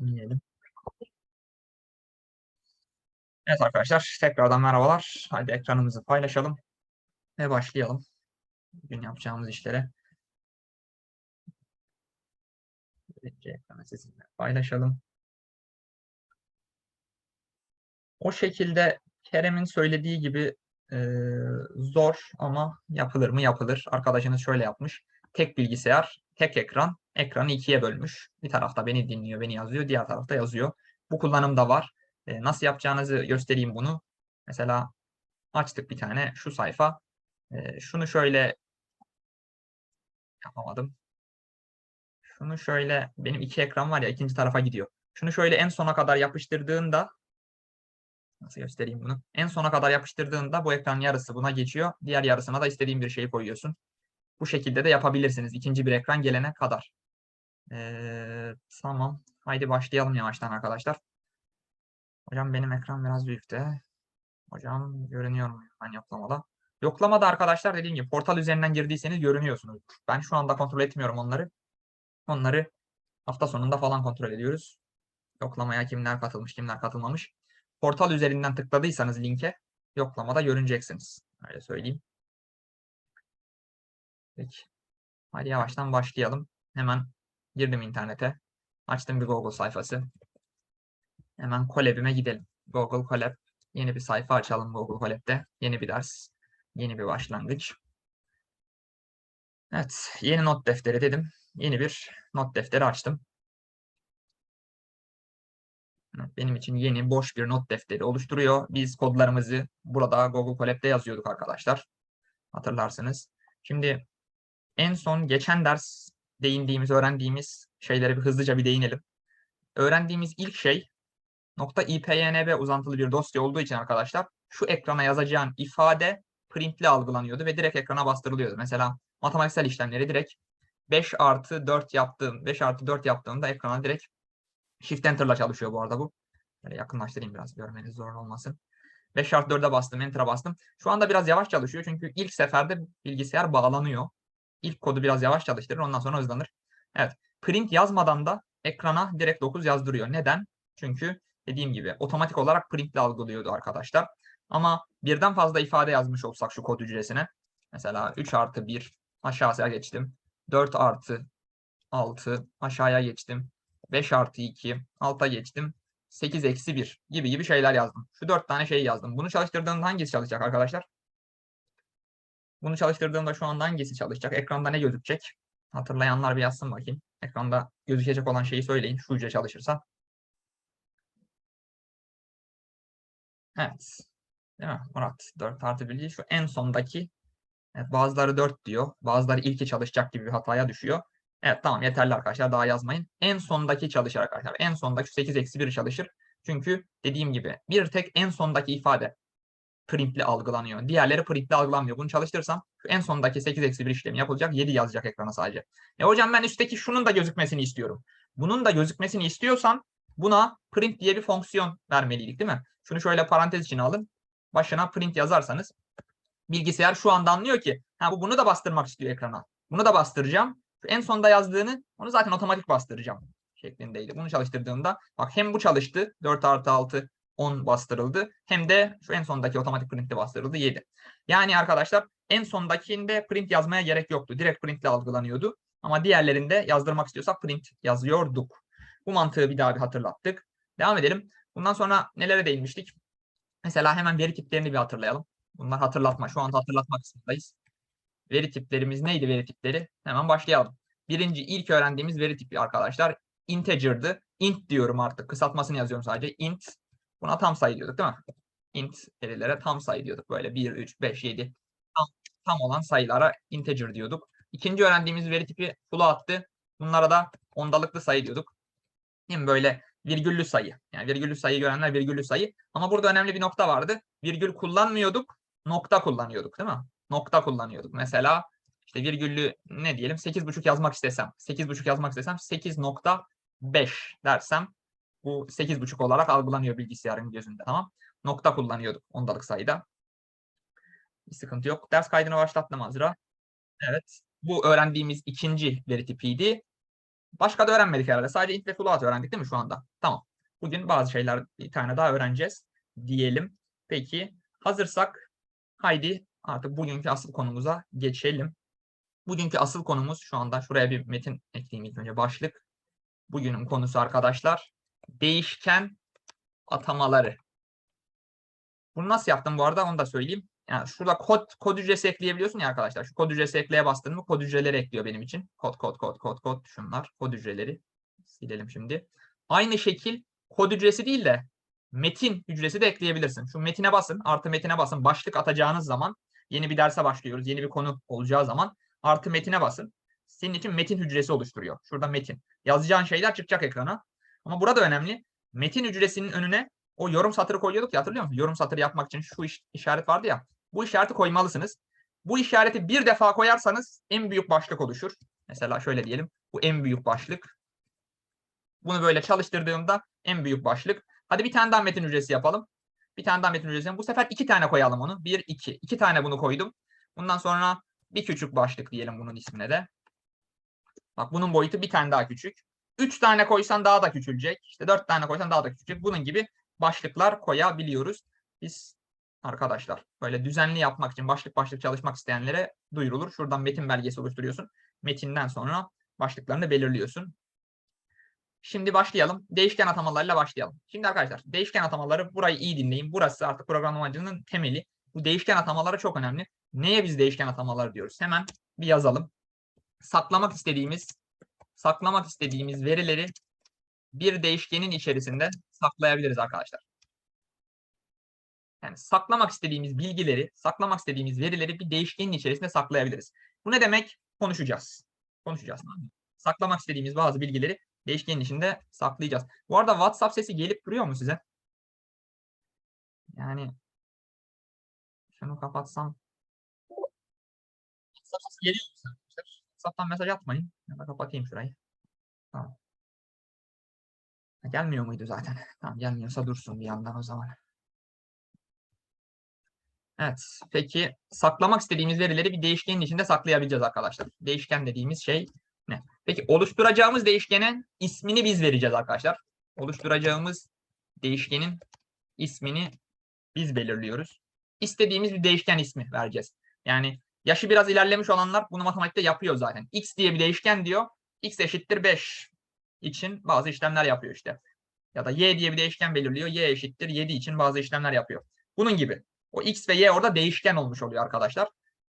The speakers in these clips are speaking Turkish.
Dinleyelim. Evet arkadaşlar tekrardan merhabalar. Hadi ekranımızı paylaşalım ve başlayalım. Bugün yapacağımız işlere. Ekranı sizinle paylaşalım. O şekilde Kerem'in söylediği gibi e, zor ama yapılır mı? Yapılır. Arkadaşınız şöyle yapmış. Tek bilgisayar, tek ekran, ekranı ikiye bölmüş. Bir tarafta beni dinliyor, beni yazıyor, diğer tarafta yazıyor. Bu kullanımda var. E, nasıl yapacağınızı göstereyim bunu. Mesela açtık bir tane şu sayfa. E, şunu şöyle yapamadım. Şunu şöyle benim iki ekran var ya ikinci tarafa gidiyor. Şunu şöyle en sona kadar yapıştırdığında nasıl göstereyim bunu? En sona kadar yapıştırdığında bu ekranın yarısı buna geçiyor. Diğer yarısına da istediğin bir şeyi koyuyorsun. Bu şekilde de yapabilirsiniz ikinci bir ekran gelene kadar. Ee, tamam. Haydi başlayalım yavaştan arkadaşlar. Hocam benim ekran biraz büyük de. Hocam görünüyor mu? Ben yoklamada. Yoklamada arkadaşlar dediğim gibi portal üzerinden girdiyseniz görünüyorsunuz. Ben şu anda kontrol etmiyorum onları. Onları hafta sonunda falan kontrol ediyoruz. Yoklamaya kimler katılmış, kimler katılmamış. Portal üzerinden tıkladıysanız linke yoklamada görüneceksiniz. Öyle söyleyeyim. Peki. Hadi yavaştan başlayalım. Hemen girdim internete. Açtım bir Google sayfası. Hemen Colab'ime gidelim. Google Colab. Yeni bir sayfa açalım Google Colab'de. Yeni bir ders. Yeni bir başlangıç. Evet. Yeni not defteri dedim. Yeni bir not defteri açtım. Benim için yeni boş bir not defteri oluşturuyor. Biz kodlarımızı burada Google Colab'de yazıyorduk arkadaşlar. Hatırlarsınız. Şimdi en son geçen ders değindiğimiz, öğrendiğimiz şeylere bir hızlıca bir değinelim. Öğrendiğimiz ilk şey nokta .ipynb uzantılı bir dosya olduğu için arkadaşlar şu ekrana yazacağın ifade printli algılanıyordu ve direkt ekrana bastırılıyordu. Mesela matematiksel işlemleri direkt 5 artı 4 yaptığım, 5 artı 4 yaptığımda ekrana direkt Shift Enter'la çalışıyor bu arada bu. Böyle yakınlaştırayım biraz görmeniz zor olmasın. 5 artı 4'e bastım, Enter'a bastım. Şu anda biraz yavaş çalışıyor çünkü ilk seferde bilgisayar bağlanıyor. İlk kodu biraz yavaş çalıştırır ondan sonra hızlanır. Evet. Print yazmadan da ekrana direkt 9 yazdırıyor. Neden? Çünkü dediğim gibi otomatik olarak printle algılıyordu arkadaşlar. Ama birden fazla ifade yazmış olsak şu kod hücresine. Mesela 3 artı 1 aşağıya geçtim. 4 artı 6 aşağıya geçtim. 5 artı 2 alta geçtim. 8 eksi 1 gibi gibi şeyler yazdım. Şu 4 tane şey yazdım. Bunu çalıştırdığımda hangisi çalışacak arkadaşlar? Bunu çalıştırdığımda şu anda hangisi çalışacak? Ekranda ne gözükecek? Hatırlayanlar bir yazsın bakayım. Ekranda gözükecek olan şeyi söyleyin. Şu hücre çalışırsa. Evet. Değil mi? Murat 4 artı 1 değil. Şu en sondaki evet, bazıları 4 diyor. Bazıları ilki çalışacak gibi bir hataya düşüyor. Evet tamam yeterli arkadaşlar daha yazmayın. En sondaki çalışır arkadaşlar. En sondaki 8 eksi 1 çalışır. Çünkü dediğim gibi bir tek en sondaki ifade printli algılanıyor. Diğerleri printli algılanmıyor. Bunu çalıştırırsam şu en sondaki 8 eksi 1 işlemi yapılacak. 7 yazacak ekrana sadece. E hocam ben üstteki şunun da gözükmesini istiyorum. Bunun da gözükmesini istiyorsan buna print diye bir fonksiyon vermeliydik değil mi? Şunu şöyle parantez içine alın. Başına print yazarsanız bilgisayar şu anda anlıyor ki ha bu bunu da bastırmak istiyor ekrana. Bunu da bastıracağım. En sonda yazdığını onu zaten otomatik bastıracağım şeklindeydi. Bunu çalıştırdığımda bak hem bu çalıştı 4 artı 6 10 bastırıldı. Hem de şu en sondaki otomatik printte bastırıldı 7. Yani arkadaşlar en sondakinde print yazmaya gerek yoktu. Direkt printle algılanıyordu. Ama diğerlerinde yazdırmak istiyorsak print yazıyorduk. Bu mantığı bir daha bir hatırlattık. Devam edelim. Bundan sonra nelere değinmiştik? Mesela hemen veri tiplerini bir hatırlayalım. Bunlar hatırlatma. Şu anda hatırlatma kısmındayız. Veri tiplerimiz neydi veri tipleri? Hemen başlayalım. Birinci ilk öğrendiğimiz veri tipi arkadaşlar integer'dı. Int diyorum artık. Kısaltmasını yazıyorum sadece. Int. Buna tam sayı diyorduk değil mi? Int verilere tam sayı diyorduk. Böyle 1, 3, 5, 7 tam, tam olan sayılara integer diyorduk. İkinci öğrendiğimiz veri tipi float'tı. Bunlara da ondalıklı sayı diyorduk. Değil? Böyle virgüllü sayı. Yani virgüllü sayı görenler virgüllü sayı. Ama burada önemli bir nokta vardı. Virgül kullanmıyorduk. Nokta kullanıyorduk değil mi? Nokta kullanıyorduk. Mesela işte virgüllü ne diyelim 8,5 yazmak istesem. 8,5 yazmak istesem 8.5 dersem bu 8,5 olarak algılanıyor bilgisayarın gözünde tamam. Nokta kullanıyorduk ondalık sayıda. Bir sıkıntı yok. Ders kaydını başlattım Azra. Evet. Bu öğrendiğimiz ikinci veri tipiydi. Başka da öğrenmedik herhalde. Sadece int ve float öğrendik değil mi şu anda? Tamam. Bugün bazı şeyler bir tane daha öğreneceğiz diyelim. Peki hazırsak haydi artık bugünkü asıl konumuza geçelim. Bugünkü asıl konumuz şu anda şuraya bir metin ekleyeyim ilk önce başlık. Bugünün konusu arkadaşlar değişken atamaları. Bunu nasıl yaptım bu arada onu da söyleyeyim. Yani şurada kod kod hücresi ekleyebiliyorsun ya arkadaşlar. Şu kod hücresi ekleye bastın mı kod hücreleri ekliyor benim için. Kod kod kod kod kod şunlar kod hücreleri. Silelim şimdi. Aynı şekil kod hücresi değil de metin hücresi de ekleyebilirsin. Şu metine basın, artı metine basın. Başlık atacağınız zaman yeni bir derse başlıyoruz. Yeni bir konu olacağı zaman artı metine basın. Senin için metin hücresi oluşturuyor. Şurada metin. Yazacağın şeyler çıkacak ekrana. Ama burada önemli. Metin hücresinin önüne o yorum satırı koyuyorduk ya hatırlıyor musun? Yorum satırı yapmak için şu iş, işaret vardı ya. Bu işareti koymalısınız. Bu işareti bir defa koyarsanız en büyük başlık oluşur. Mesela şöyle diyelim. Bu en büyük başlık. Bunu böyle çalıştırdığımda en büyük başlık. Hadi bir tane daha metin hücresi yapalım. Bir tane daha metin hücresi. Bu sefer iki tane koyalım onu. Bir, iki. İki tane bunu koydum. Bundan sonra bir küçük başlık diyelim bunun ismine de. Bak bunun boyutu bir tane daha küçük. Üç tane koysan daha da küçülecek. İşte dört tane koysan daha da küçülecek. Bunun gibi başlıklar koyabiliyoruz. Biz arkadaşlar böyle düzenli yapmak için başlık başlık çalışmak isteyenlere duyurulur. Şuradan metin belgesi oluşturuyorsun. Metinden sonra başlıklarını belirliyorsun. Şimdi başlayalım. Değişken atamalarıyla başlayalım. Şimdi arkadaşlar değişken atamaları burayı iyi dinleyin. Burası artık programlamacının temeli. Bu değişken atamaları çok önemli. Neye biz değişken atamaları diyoruz? Hemen bir yazalım. Saklamak istediğimiz saklamak istediğimiz verileri bir değişkenin içerisinde saklayabiliriz arkadaşlar. Yani saklamak istediğimiz bilgileri, saklamak istediğimiz verileri bir değişkenin içerisinde saklayabiliriz. Bu ne demek? Konuşacağız. Konuşacağız. Saklamak istediğimiz bazı bilgileri değişkenin içinde saklayacağız. Bu arada WhatsApp sesi gelip duruyor mu size? Yani şunu kapatsam. WhatsApp sesi geliyor mu size? WhatsApp'tan mesaj atmayın. Ya da kapatayım şurayı. Tamam. Gelmiyor muydu zaten? Tamam gelmiyorsa dursun bir yandan o zaman. Evet. Peki saklamak istediğimiz verileri bir değişkenin içinde saklayabileceğiz arkadaşlar. Değişken dediğimiz şey ne? Peki oluşturacağımız değişkenin ismini biz vereceğiz arkadaşlar. Oluşturacağımız değişkenin ismini biz belirliyoruz. İstediğimiz bir değişken ismi vereceğiz. Yani yaşı biraz ilerlemiş olanlar bunu matematikte yapıyor zaten. X diye bir değişken diyor. X eşittir 5 için bazı işlemler yapıyor işte. Ya da Y diye bir değişken belirliyor. Y eşittir 7 için bazı işlemler yapıyor. Bunun gibi. O X ve Y orada değişken olmuş oluyor arkadaşlar.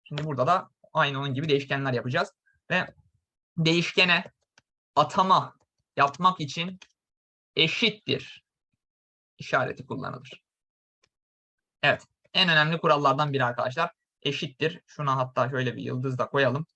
Şimdi burada da aynı onun gibi değişkenler yapacağız. Ve değişkene atama yapmak için eşittir işareti kullanılır. Evet. En önemli kurallardan biri arkadaşlar. Eşittir. Şuna hatta şöyle bir yıldız da koyalım.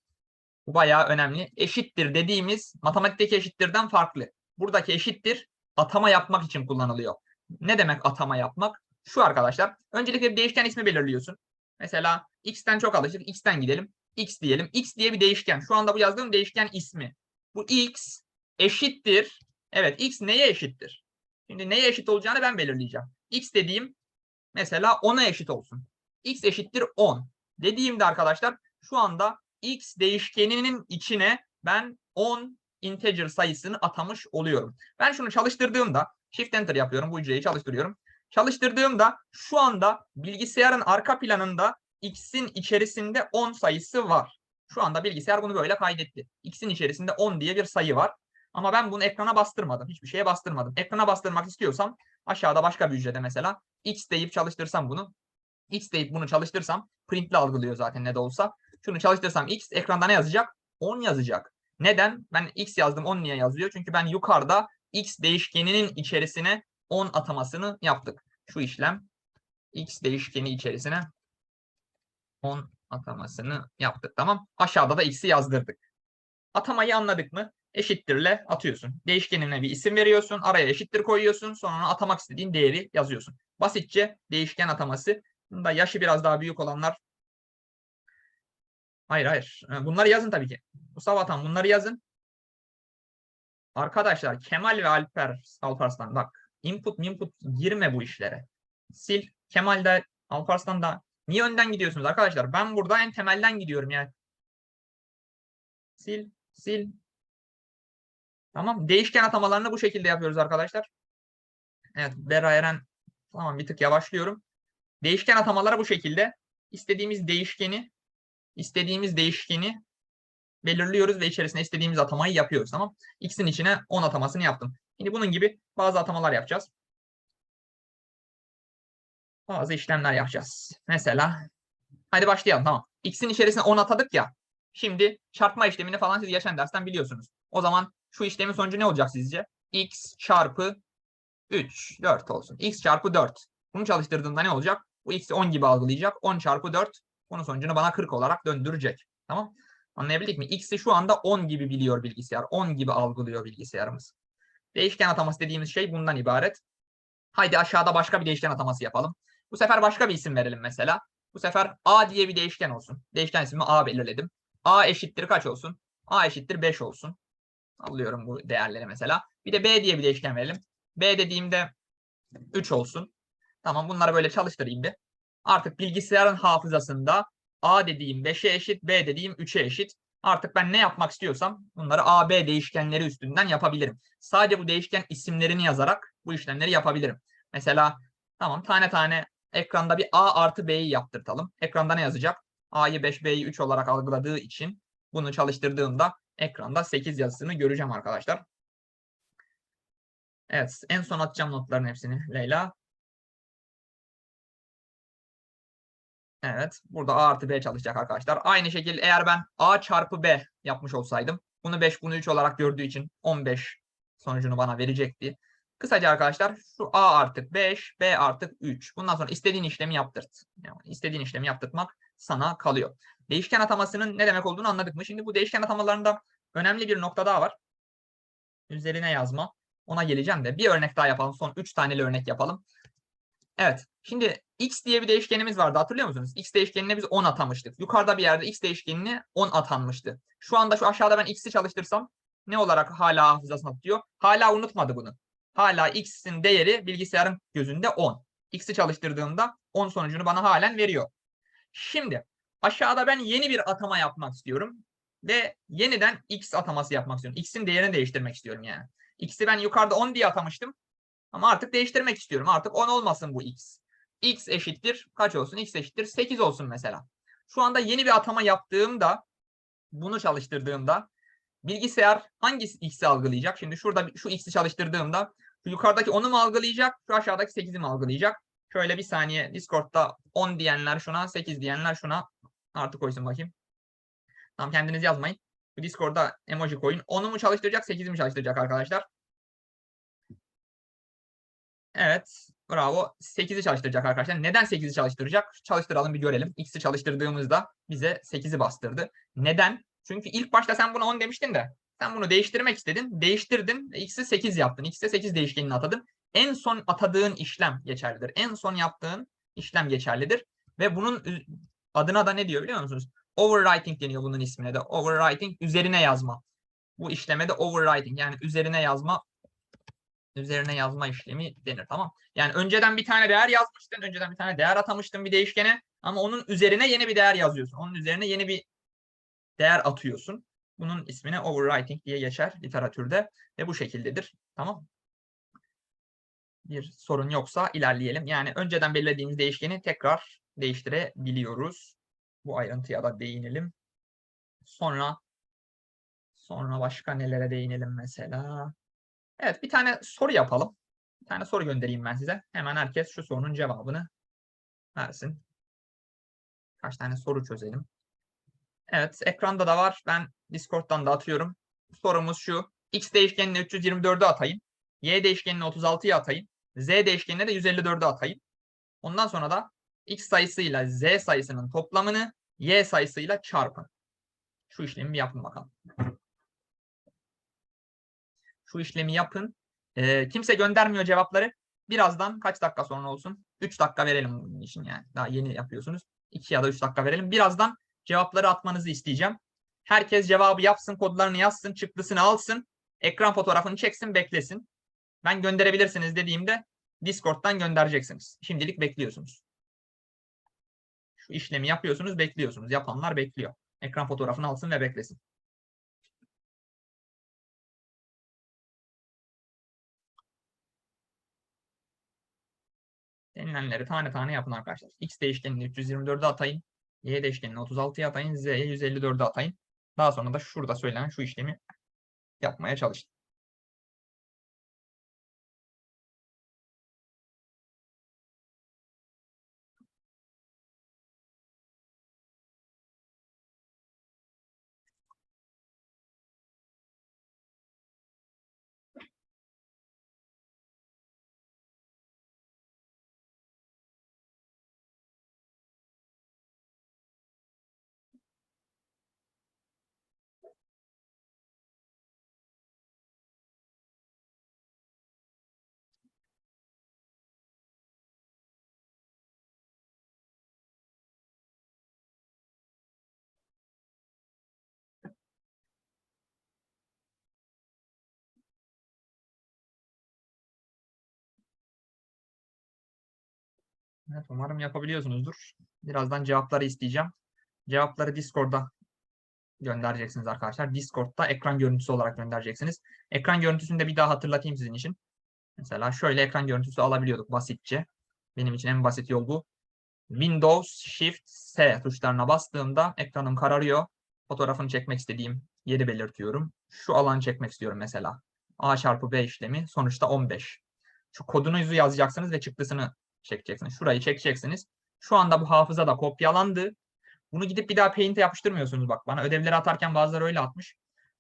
Bu bayağı önemli. Eşittir dediğimiz matematikteki eşittirden farklı. Buradaki eşittir atama yapmak için kullanılıyor. Ne demek atama yapmak? Şu arkadaşlar. Öncelikle bir değişken ismi belirliyorsun. Mesela x'ten çok alışık. x'ten gidelim. x diyelim. x diye bir değişken. Şu anda bu yazdığım değişken ismi. Bu x eşittir. Evet x neye eşittir? Şimdi neye eşit olacağını ben belirleyeceğim. x dediğim mesela 10'a eşit olsun. x eşittir 10. Dediğimde arkadaşlar şu anda x değişkeninin içine ben 10 integer sayısını atamış oluyorum. Ben şunu çalıştırdığımda shift enter yapıyorum. Bu hücreyi çalıştırıyorum. Çalıştırdığımda şu anda bilgisayarın arka planında x'in içerisinde 10 sayısı var. Şu anda bilgisayar bunu böyle kaydetti. x'in içerisinde 10 diye bir sayı var. Ama ben bunu ekrana bastırmadım. Hiçbir şeye bastırmadım. Ekrana bastırmak istiyorsam aşağıda başka bir hücrede mesela x deyip çalıştırsam bunu. X deyip bunu çalıştırsam printli algılıyor zaten ne de olsa. Şunu çalıştırsam x ekranda ne yazacak? 10 yazacak. Neden? Ben x yazdım 10 niye yazıyor? Çünkü ben yukarıda x değişkeninin içerisine 10 atamasını yaptık. Şu işlem x değişkeni içerisine 10 atamasını yaptık. Tamam. Aşağıda da x'i yazdırdık. Atamayı anladık mı? Eşittirle atıyorsun. Değişkenine bir isim veriyorsun. Araya eşittir koyuyorsun. Sonra atamak istediğin değeri yazıyorsun. Basitçe değişken ataması. Bunda yaşı biraz daha büyük olanlar Hayır hayır. Bunları yazın tabii ki. Mustafa Atan bunları yazın. Arkadaşlar Kemal ve Alper Alparslan bak input input girme bu işlere. Sil. Kemal de Alparslan da niye önden gidiyorsunuz arkadaşlar? Ben burada en temelden gidiyorum yani. Sil sil Tamam. Değişken atamalarını bu şekilde yapıyoruz arkadaşlar. Evet. Bera Eren tamam bir tık yavaşlıyorum. Değişken atamaları bu şekilde. İstediğimiz değişkeni istediğimiz değişkeni belirliyoruz ve içerisine istediğimiz atamayı yapıyoruz. Tamam. X'in içine 10 atamasını yaptım. Şimdi bunun gibi bazı atamalar yapacağız. Bazı işlemler yapacağız. Mesela hadi başlayalım tamam. X'in içerisine 10 atadık ya. Şimdi çarpma işlemini falan siz geçen dersten biliyorsunuz. O zaman şu işlemin sonucu ne olacak sizce? X çarpı 3, 4 olsun. X çarpı 4. Bunu çalıştırdığımda ne olacak? Bu X'i 10 gibi algılayacak. 10 çarpı 4 bunun sonucunu bana 40 olarak döndürecek. Tamam. Anlayabildik mi? X'i şu anda 10 gibi biliyor bilgisayar. 10 gibi algılıyor bilgisayarımız. Değişken ataması dediğimiz şey bundan ibaret. Haydi aşağıda başka bir değişken ataması yapalım. Bu sefer başka bir isim verelim mesela. Bu sefer A diye bir değişken olsun. Değişken ismi A belirledim. A eşittir kaç olsun? A eşittir 5 olsun. Alıyorum bu değerleri mesela. Bir de B diye bir değişken verelim. B dediğimde 3 olsun. Tamam bunları böyle çalıştırayım bir. Artık bilgisayarın hafızasında A dediğim 5'e eşit, B dediğim 3'e eşit. Artık ben ne yapmak istiyorsam bunları A, B değişkenleri üstünden yapabilirim. Sadece bu değişken isimlerini yazarak bu işlemleri yapabilirim. Mesela tamam tane tane ekranda bir A artı B'yi yaptırtalım. Ekranda ne yazacak? A'yı 5, B'yi 3 olarak algıladığı için bunu çalıştırdığımda ekranda 8 yazısını göreceğim arkadaşlar. Evet en son atacağım notların hepsini Leyla. Evet. Burada A artı B çalışacak arkadaşlar. Aynı şekilde eğer ben A çarpı B yapmış olsaydım bunu 5 bunu 3 olarak gördüğü için 15 sonucunu bana verecekti. Kısaca arkadaşlar şu A artık 5, B artık 3. Bundan sonra istediğin işlemi yaptırt. Yani istediğin işlemi yaptırtmak sana kalıyor. Değişken atamasının ne demek olduğunu anladık mı? Şimdi bu değişken atamalarında önemli bir nokta daha var. Üzerine yazma. Ona geleceğim de bir örnek daha yapalım. Son 3 taneli örnek yapalım. Evet. Şimdi x diye bir değişkenimiz vardı hatırlıyor musunuz? x değişkenine biz 10 atamıştık. Yukarıda bir yerde x değişkenine 10 atanmıştı. Şu anda şu aşağıda ben x'i çalıştırsam ne olarak hala hafızasına tutuyor? Hala unutmadı bunu. Hala x'in değeri bilgisayarın gözünde 10. x'i çalıştırdığımda 10 sonucunu bana halen veriyor. Şimdi aşağıda ben yeni bir atama yapmak istiyorum. Ve yeniden x ataması yapmak istiyorum. x'in değerini değiştirmek istiyorum yani. x'i ben yukarıda 10 diye atamıştım. Ama artık değiştirmek istiyorum. Artık 10 olmasın bu x. x eşittir kaç olsun? x eşittir 8 olsun mesela. Şu anda yeni bir atama yaptığımda bunu çalıştırdığımda bilgisayar hangi x'i algılayacak? Şimdi şurada şu x'i çalıştırdığımda şu yukarıdaki 10'u mu algılayacak? Şu aşağıdaki 8'i mi algılayacak? Şöyle bir saniye Discord'da 10 diyenler şuna 8 diyenler şuna artık koysun bakayım. Tamam kendiniz yazmayın. Bu Discord'da emoji koyun. 10'u mu çalıştıracak 8'i mi çalıştıracak arkadaşlar? Evet. Bravo. 8'i çalıştıracak arkadaşlar. Neden 8'i çalıştıracak? Çalıştıralım bir görelim. X'i çalıştırdığımızda bize 8'i bastırdı. Neden? Çünkü ilk başta sen buna 10 demiştin de sen bunu değiştirmek istedin. Değiştirdin. X'i 8 yaptın. X'e 8 değişkenini atadın. En son atadığın işlem geçerlidir. En son yaptığın işlem geçerlidir. Ve bunun adına da ne diyor biliyor musunuz? Overwriting deniyor bunun ismine de. Overwriting üzerine yazma. Bu işleme de overwriting yani üzerine yazma üzerine yazma işlemi denir tamam. Yani önceden bir tane değer yazmıştın, önceden bir tane değer atamıştın bir değişkene ama onun üzerine yeni bir değer yazıyorsun. Onun üzerine yeni bir değer atıyorsun. Bunun ismine overwriting diye geçer literatürde ve bu şekildedir. Tamam. Bir sorun yoksa ilerleyelim. Yani önceden belirlediğimiz değişkeni tekrar değiştirebiliyoruz. Bu ayrıntıya da değinelim. Sonra sonra başka nelere değinelim mesela. Evet bir tane soru yapalım. Bir tane soru göndereyim ben size. Hemen herkes şu sorunun cevabını versin. Kaç tane soru çözelim. Evet ekranda da var. Ben Discord'dan da atıyorum. Sorumuz şu. X değişkenine 324'ü atayım. Y değişkenine 36'yı atayım. Z değişkenine de 154'ü atayım. Ondan sonra da X sayısıyla Z sayısının toplamını Y sayısıyla çarpın. Şu işlemi bir yapın bakalım şu işlemi yapın. E, kimse göndermiyor cevapları. Birazdan kaç dakika sonra olsun? 3 dakika verelim bunun için yani. Daha yeni yapıyorsunuz. 2 ya da 3 dakika verelim. Birazdan cevapları atmanızı isteyeceğim. Herkes cevabı yapsın, kodlarını yazsın, çıktısını alsın. Ekran fotoğrafını çeksin, beklesin. Ben gönderebilirsiniz dediğimde Discord'dan göndereceksiniz. Şimdilik bekliyorsunuz. Şu işlemi yapıyorsunuz, bekliyorsunuz. Yapanlar bekliyor. Ekran fotoğrafını alsın ve beklesin. Denilenleri tane tane yapın arkadaşlar. X değişkenini 324'e atayın. Y değişkenini 36'ya atayın. Z'ye 154'e atayın. Daha sonra da şurada söylenen şu işlemi yapmaya çalışın. Evet, umarım yapabiliyorsunuzdur. Birazdan cevapları isteyeceğim. Cevapları Discord'da göndereceksiniz arkadaşlar. Discord'da ekran görüntüsü olarak göndereceksiniz. Ekran görüntüsünü de bir daha hatırlatayım sizin için. Mesela şöyle ekran görüntüsü alabiliyorduk basitçe. Benim için en basit yol bu. Windows Shift S tuşlarına bastığımda ekranım kararıyor. Fotoğrafını çekmek istediğim yeri belirtiyorum. Şu alanı çekmek istiyorum mesela. A çarpı B işlemi sonuçta 15. Şu kodunuzu yazacaksınız ve çıktısını çekeceksiniz. Şurayı çekeceksiniz. Şu anda bu hafıza da kopyalandı. Bunu gidip bir daha Paint'e yapıştırmıyorsunuz. Bak bana ödevleri atarken bazıları öyle atmış.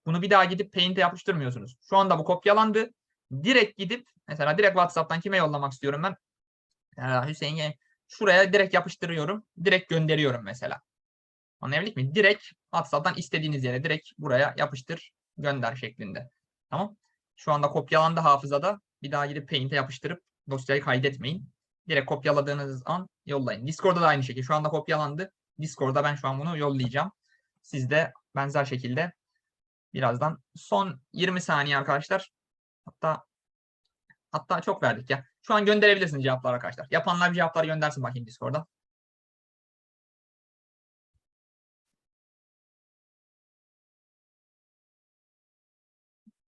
Bunu bir daha gidip Paint'e yapıştırmıyorsunuz. Şu anda bu kopyalandı. Direkt gidip mesela direkt WhatsApp'tan kime yollamak istiyorum ben? Ee, Hüseyin'e şuraya direkt yapıştırıyorum. Direkt gönderiyorum mesela. Anlayabildik mi? Direkt WhatsApp'tan istediğiniz yere direkt buraya yapıştır gönder şeklinde. Tamam. Şu anda kopyalandı hafızada. Bir daha gidip Paint'e yapıştırıp dosyayı kaydetmeyin. Direkt kopyaladığınız an yollayın. Discord'da da aynı şekilde. Şu anda kopyalandı. Discord'da ben şu an bunu yollayacağım. Siz de benzer şekilde birazdan son 20 saniye arkadaşlar. Hatta hatta çok verdik ya. Şu an gönderebilirsiniz cevaplar arkadaşlar. Yapanlar bir cevapları göndersin bakayım Discord'da.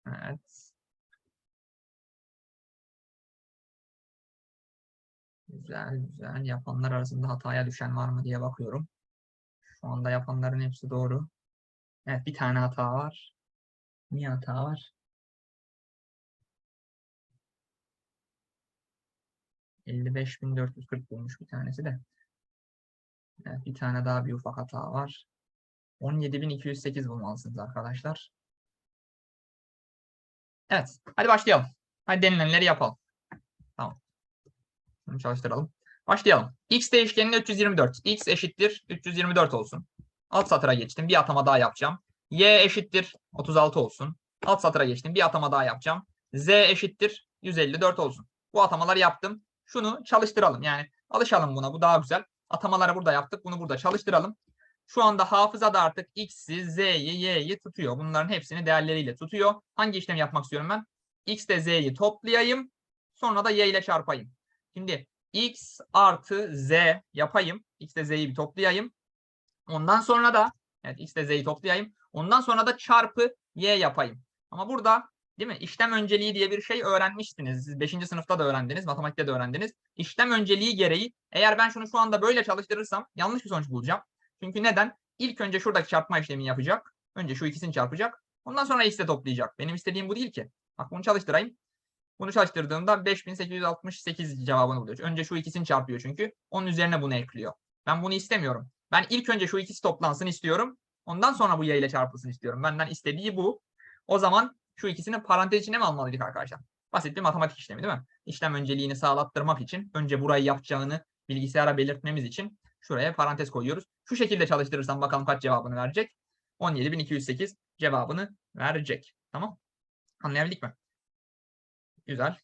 Evet. Güzel güzel. Yapanlar arasında hataya düşen var mı diye bakıyorum. Şu anda yapanların hepsi doğru. Evet bir tane hata var. Niye hata var? 55.440 bulmuş bir tanesi de. Evet, bir tane daha bir ufak hata var. 17.208 bulmalısınız arkadaşlar. Evet. Hadi başlayalım. Hadi denilenleri yapalım. Bunu çalıştıralım. Başlayalım. X değişkeninin 324. X eşittir 324 olsun. Alt satıra geçtim. Bir atama daha yapacağım. Y eşittir 36 olsun. Alt satıra geçtim. Bir atama daha yapacağım. Z eşittir 154 olsun. Bu atamaları yaptım. Şunu çalıştıralım. Yani alışalım buna. Bu daha güzel. Atamaları burada yaptık. Bunu burada çalıştıralım. Şu anda hafızada artık X'i, Z'yi, Y'yi tutuyor. Bunların hepsini değerleriyle tutuyor. Hangi işlemi yapmak istiyorum ben? X Z'yi toplayayım. Sonra da Y ile çarpayım. Şimdi X artı Z yapayım. X ile Z'yi bir toplayayım. Ondan sonra da evet X ile Z'yi toplayayım. Ondan sonra da çarpı Y yapayım. Ama burada değil mi? İşlem önceliği diye bir şey öğrenmiştiniz. Siz 5. sınıfta da öğrendiniz. Matematikte de öğrendiniz. İşlem önceliği gereği eğer ben şunu şu anda böyle çalıştırırsam yanlış bir sonuç bulacağım. Çünkü neden? İlk önce şuradaki çarpma işlemini yapacak. Önce şu ikisini çarpacak. Ondan sonra x'le toplayacak. Benim istediğim bu değil ki. Bak bunu çalıştırayım. Bunu çalıştırdığımda 5868 cevabını buluyor. Önce şu ikisini çarpıyor çünkü. Onun üzerine bunu ekliyor. Ben bunu istemiyorum. Ben ilk önce şu ikisi toplansın istiyorum. Ondan sonra bu y ile çarpılsın istiyorum. Benden istediği bu. O zaman şu ikisini parantez içine mi almalıydık arkadaşlar? Basit bir matematik işlemi değil mi? İşlem önceliğini sağlattırmak için önce burayı yapacağını bilgisayara belirtmemiz için şuraya parantez koyuyoruz. Şu şekilde çalıştırırsam bakalım kaç cevabını verecek. 17.208 cevabını verecek. Tamam. Anlayabildik mi? Güzel.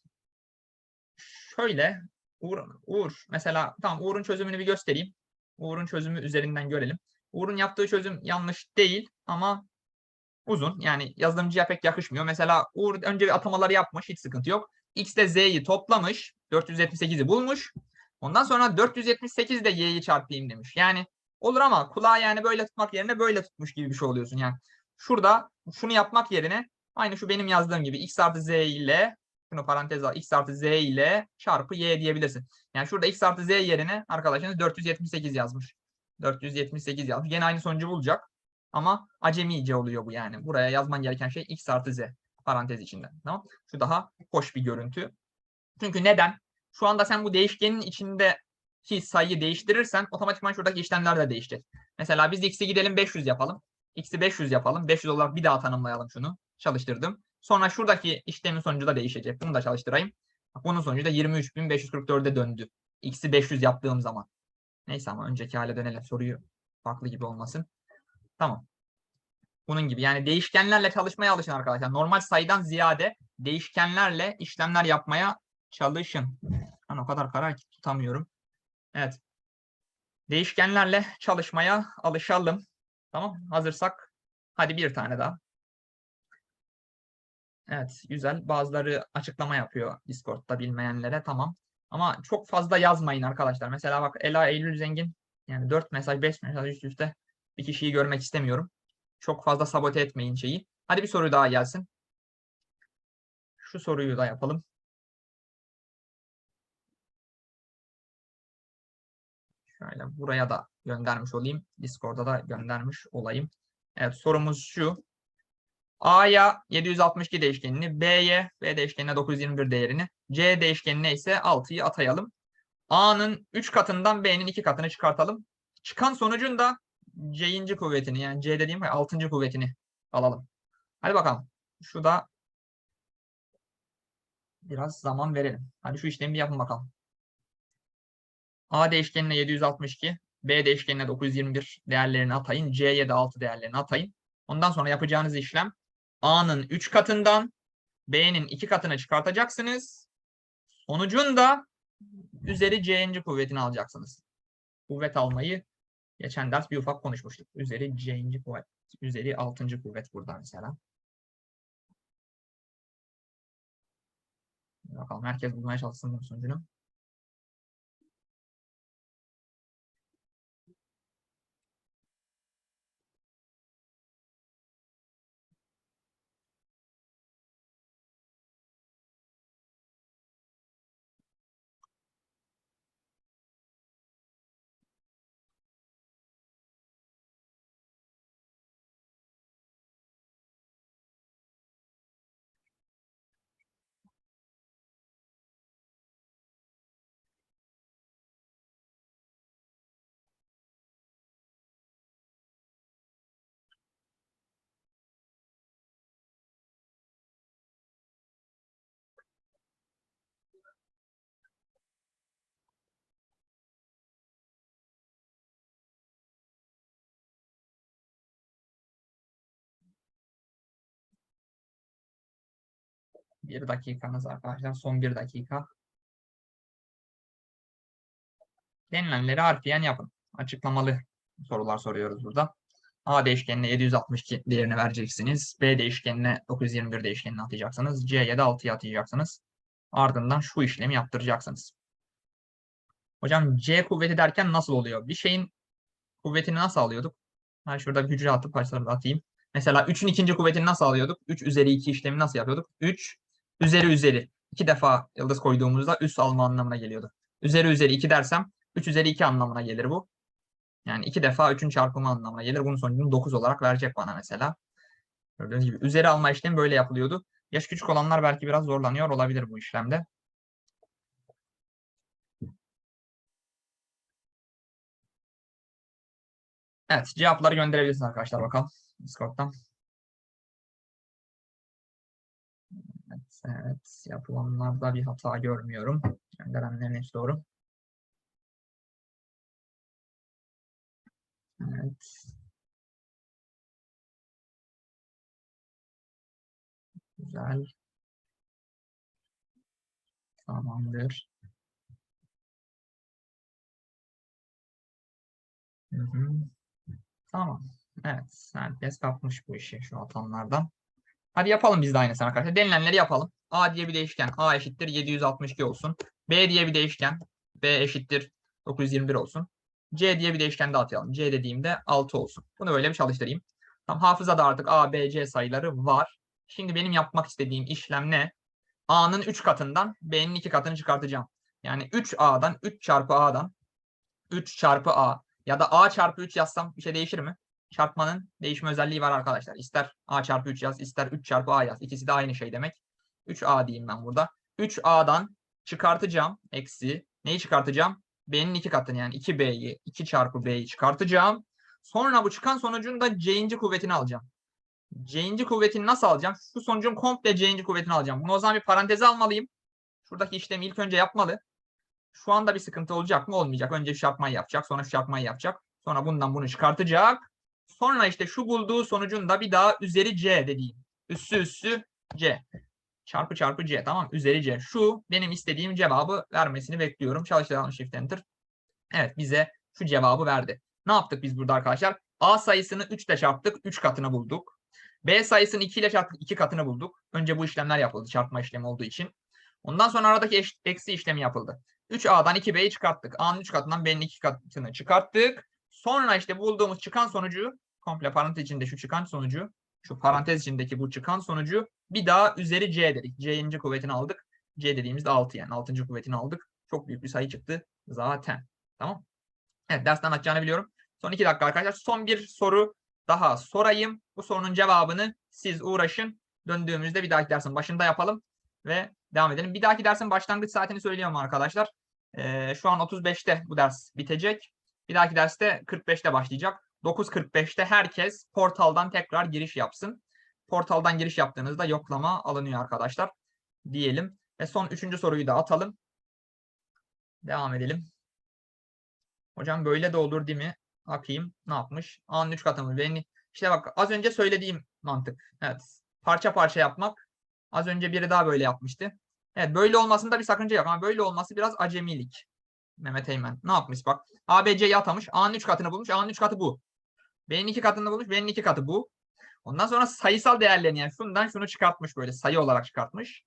Şöyle Uğur, Uğur mesela tamam Uğur'un çözümünü bir göstereyim. Uğur'un çözümü üzerinden görelim. Uğur'un yaptığı çözüm yanlış değil ama uzun. Yani yazılımcıya pek yakışmıyor. Mesela Uğur önce bir atamaları yapmış. Hiç sıkıntı yok. X ile Z'yi toplamış. 478'i bulmuş. Ondan sonra 478 de Y'yi çarpayım demiş. Yani olur ama kulağı yani böyle tutmak yerine böyle tutmuş gibi bir şey oluyorsun. Yani şurada şunu yapmak yerine aynı şu benim yazdığım gibi X artı Z ile Şunu parantez al. X artı Z ile çarpı Y diyebilirsin. Yani şurada X artı Z yerine arkadaşınız 478 yazmış. 478 yazmış. Gene aynı sonucu bulacak. Ama acemice oluyor bu yani. Buraya yazman gereken şey X artı Z. Parantez içinde. Tamam. Şu daha hoş bir görüntü. Çünkü neden? Şu anda sen bu değişkenin içindeki sayıyı değiştirirsen otomatikman şuradaki işlemler de değişecek. Mesela biz x'i gidelim 500 yapalım. x'i 500 yapalım. 500 olarak bir daha tanımlayalım şunu. Çalıştırdım. Sonra şuradaki işlemin sonucu da değişecek. Bunu da çalıştırayım. Bunun sonucu da 23.544'e döndü. X'i 500 yaptığım zaman. Neyse ama önceki hale dönelim. Soruyu farklı gibi olmasın. Tamam. Bunun gibi. Yani değişkenlerle çalışmaya alışın arkadaşlar. Normal sayıdan ziyade değişkenlerle işlemler yapmaya çalışın. Ben o kadar karar tutamıyorum. Evet. Değişkenlerle çalışmaya alışalım. Tamam. Hazırsak hadi bir tane daha. Evet, güzel. Bazıları açıklama yapıyor Discord'da bilmeyenlere. Tamam. Ama çok fazla yazmayın arkadaşlar. Mesela bak Ela Eylül Zengin yani 4 mesaj 5 mesaj üst üste bir kişiyi görmek istemiyorum. Çok fazla sabote etmeyin şeyi. Hadi bir soru daha gelsin. Şu soruyu da yapalım. Şöyle buraya da göndermiş olayım. Discord'a da göndermiş olayım. Evet sorumuz şu. A'ya 762 değişkenini, B'ye B değişkenine 921 değerini, C değişkenine ise 6'yı atayalım. A'nın 3 katından B'nin 2 katını çıkartalım. Çıkan sonucun da C'inci kuvvetini yani C dediğim 6. kuvvetini alalım. Hadi bakalım. Şu da biraz zaman verelim. Hadi şu işlemi bir yapın bakalım. A değişkenine 762, B değişkenine 921 değerlerini atayın. C'ye de 6 değerlerini atayın. Ondan sonra yapacağınız işlem A'nın 3 katından B'nin 2 katını çıkartacaksınız. Sonucun da üzeri C'inci kuvvetini alacaksınız. Kuvvet almayı geçen ders bir ufak konuşmuştuk. Üzeri C'inci kuvvet. Üzeri 6. kuvvet burada mesela. Bakalım herkes bulmaya çalışsın sonucunu. Bir dakikanız arkadaşlar. Son bir dakika. Denilenleri harfiyen yapın. Açıklamalı sorular soruyoruz burada. A değişkenine 762 değerini vereceksiniz. B değişkenine 921 değişkenini atacaksınız. C'ye de 6'yı atacaksınız. Ardından şu işlemi yaptıracaksınız. Hocam C kuvveti derken nasıl oluyor? Bir şeyin kuvvetini nasıl alıyorduk? Ben şurada bir hücre atıp parçaları atayım. Mesela 3'ün ikinci kuvvetini nasıl alıyorduk? 3 üzeri 2 işlemi nasıl yapıyorduk? 3 üzeri üzeri. 2 defa yıldız koyduğumuzda üst alma anlamına geliyordu. Üzeri üzeri 2 dersem 3 üzeri 2 anlamına gelir bu. Yani 2 defa 3'ün çarpımı anlamına gelir. Bunun sonucunu 9 olarak verecek bana mesela. Gördüğünüz gibi üzeri alma işlemi böyle yapılıyordu. Yaş küçük olanlar belki biraz zorlanıyor olabilir bu işlemde. Evet, cevapları gönderebilirsiniz arkadaşlar bakalım Discord'dan. Evet, yapılanlarda bir hata görmüyorum. Gönderenlerin hepsi doğru. Evet. Güzel. Tamamdır. Hı hı. Tamam. Evet. Herkes kapmış bu işi şu atanlardan. Hadi yapalım biz de aynısını arkadaşlar. Denilenleri yapalım. A diye bir değişken A eşittir 762 olsun. B diye bir değişken B eşittir 921 olsun. C diye bir değişken daha atayalım. C dediğimde 6 olsun. Bunu böyle bir çalıştırayım. Tam hafızada artık A, B, C sayıları var. Şimdi benim yapmak istediğim işlem ne? A'nın 3 katından B'nin 2 katını çıkartacağım. Yani 3A'dan 3 çarpı A'dan 3 çarpı A ya da A çarpı 3 yazsam bir şey değişir mi? Çarpmanın değişme özelliği var arkadaşlar. İster A çarpı 3 yaz, ister 3 çarpı A yaz. İkisi de aynı şey demek. 3A diyeyim ben burada. 3A'dan çıkartacağım. Eksi. Neyi çıkartacağım? B'nin 2 katını yani 2B'yi 2 çarpı B'yi çıkartacağım. Sonra bu çıkan sonucun da C'inci kuvvetini alacağım. C'inci kuvvetini nasıl alacağım? Şu sonucun komple C'inci kuvvetini alacağım. Bunu o zaman bir paranteze almalıyım. Şuradaki işlemi ilk önce yapmalı. Şu anda bir sıkıntı olacak mı? Olmayacak. Önce şu çarpmayı yapacak. Sonra şu çarpmayı yapacak. Sonra bundan bunu çıkartacak. Sonra işte şu bulduğu sonucun da bir daha üzeri C dediğim. Üssü üssü C. Çarpı çarpı C. Tamam Üzeri C. Şu benim istediğim cevabı vermesini bekliyorum. Çalıştıralım Shift Enter. Evet bize şu cevabı verdi. Ne yaptık biz burada arkadaşlar? A sayısını 3 ile çarptık. 3 katını bulduk. B sayısını 2 ile çarptık. 2 katını bulduk. Önce bu işlemler yapıldı. Çarpma işlemi olduğu için. Ondan sonra aradaki eş- eksi işlemi yapıldı. 3A'dan 2B'yi çıkarttık. A'nın 3 katından B'nin 2 katını çıkarttık. Sonra işte bulduğumuz çıkan sonucu komple parantez içinde şu çıkan sonucu şu parantez içindeki bu çıkan sonucu bir daha üzeri C dedik. C'inci kuvvetini aldık. C dediğimizde 6 yani 6. kuvvetini aldık. Çok büyük bir sayı çıktı zaten. Tamam. Evet dersten atacağını biliyorum. Son 2 dakika arkadaşlar. Son bir soru daha sorayım. Bu sorunun cevabını siz uğraşın. Döndüğümüzde bir dahaki dersin başında yapalım ve devam edelim. Bir dahaki dersin başlangıç saatini söylüyorum arkadaşlar. Ee, şu an 35'te bu ders bitecek. Bir dahaki derste 45'te başlayacak. 9.45'te herkes portaldan tekrar giriş yapsın. Portaldan giriş yaptığınızda yoklama alınıyor arkadaşlar. Diyelim. Ve son üçüncü soruyu da atalım. Devam edelim. Hocam böyle de olur değil mi? Bakayım ne yapmış? A'nın 3 katı mı? İşte bak az önce söylediğim mantık. Evet. Parça parça yapmak. Az önce biri daha böyle yapmıştı. Evet böyle olmasında bir sakınca yok ama böyle olması biraz acemilik. Mehmet Eymen. Ne yapmış bak. ABC'yi atamış. A'nın 3 katını bulmuş. A'nın 3 katı bu. B'nin 2 katını bulmuş. B'nin 2 katı bu. Ondan sonra sayısal değerlerini yani şundan şunu çıkartmış böyle sayı olarak çıkartmış.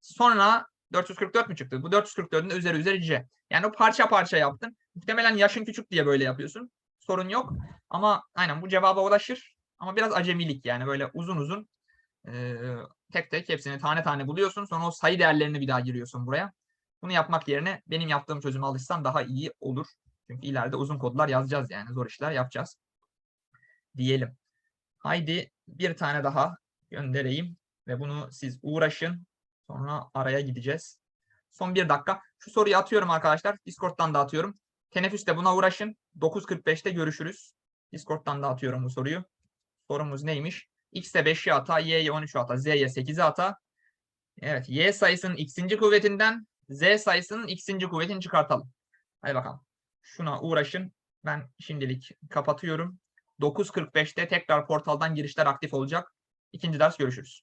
Sonra 444 mü çıktı? Bu 444'ün de üzeri üzeri C. Yani o parça parça yaptın. Muhtemelen yaşın küçük diye böyle yapıyorsun. Sorun yok. Ama aynen bu cevaba ulaşır. Ama biraz acemilik yani böyle uzun uzun eee, tek tek hepsini tane tane buluyorsun. Sonra o sayı değerlerini bir daha giriyorsun buraya. Bunu yapmak yerine benim yaptığım çözüme alışsan daha iyi olur. Çünkü ileride uzun kodlar yazacağız yani zor işler yapacağız. Diyelim. Haydi bir tane daha göndereyim ve bunu siz uğraşın. Sonra araya gideceğiz. Son bir dakika. Şu soruyu atıyorum arkadaşlar. Discord'dan da atıyorum. Teneffüste buna uğraşın. 9.45'te görüşürüz. Discord'dan da atıyorum bu soruyu. Sorumuz neymiş? X'e 5'i ata, Y'ye 13'ü ata, Z'ye 8'i ata. Evet, Y sayısının x'inci kuvvetinden Z sayısının x'inci kuvvetini çıkartalım. Hadi bakalım. Şuna uğraşın. Ben şimdilik kapatıyorum. 9.45'te tekrar portaldan girişler aktif olacak. İkinci ders görüşürüz.